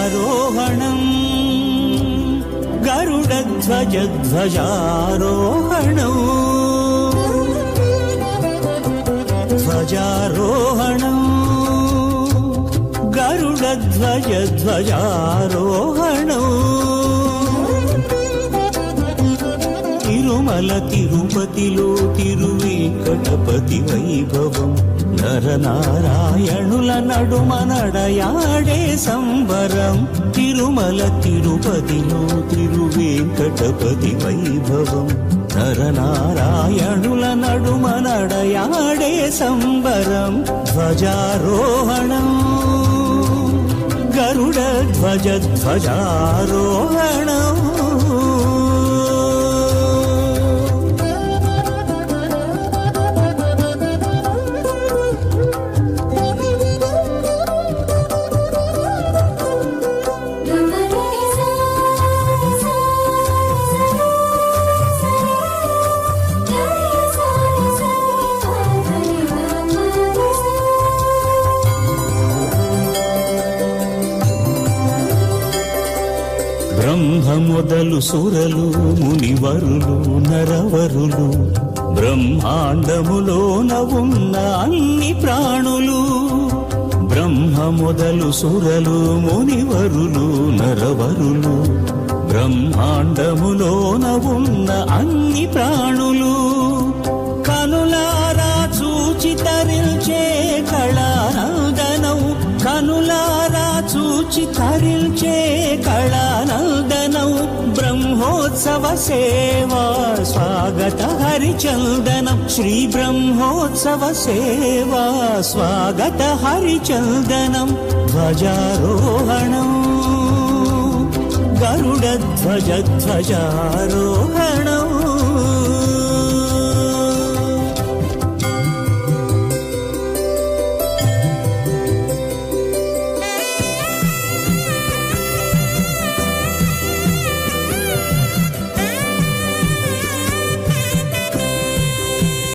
ध्वजारोहणम् गरुडध्वजध्वजारोहणम् ध्वजारोहणम् गरुडध्वजध्वजारोहणम् తిరుమల తిరుపతిలో తిరువేంకటపతి వైభవం. నరనారాయణుల నడుమ నడయాడే సంబరం. తిరుమల తిరుపతిలో తిరువేంకటపతి వైభవం. నరనారాయణుల నడుమ నడయాడే సంబరం. ధ్వజారోహణం. గరుడ ధ్వజ ధ్వజారోహణం. బ్రహ్మ మొదలు సురలు మునివరులు నరవరులు బ్రహ్మాండములోన ఉన్న అన్ని ప్రాణులు బ్రహ్మ మొదలు సురలు మునివరులు నరవరులు బ్రహ్మాండములోన ఉన్న అన్ని ప్రాణులు. చూచి తరిల్చే కళానందనం బ్రహ్మోత్సవ సేవా స్వాగత హరిచందనం. శ్రీ బ్రహ్మోత్సవ సేవా స్వాగత హరిచందనం. ధ్వజారోహణం గరుడ ధ్వజ ధ్వజారోహణం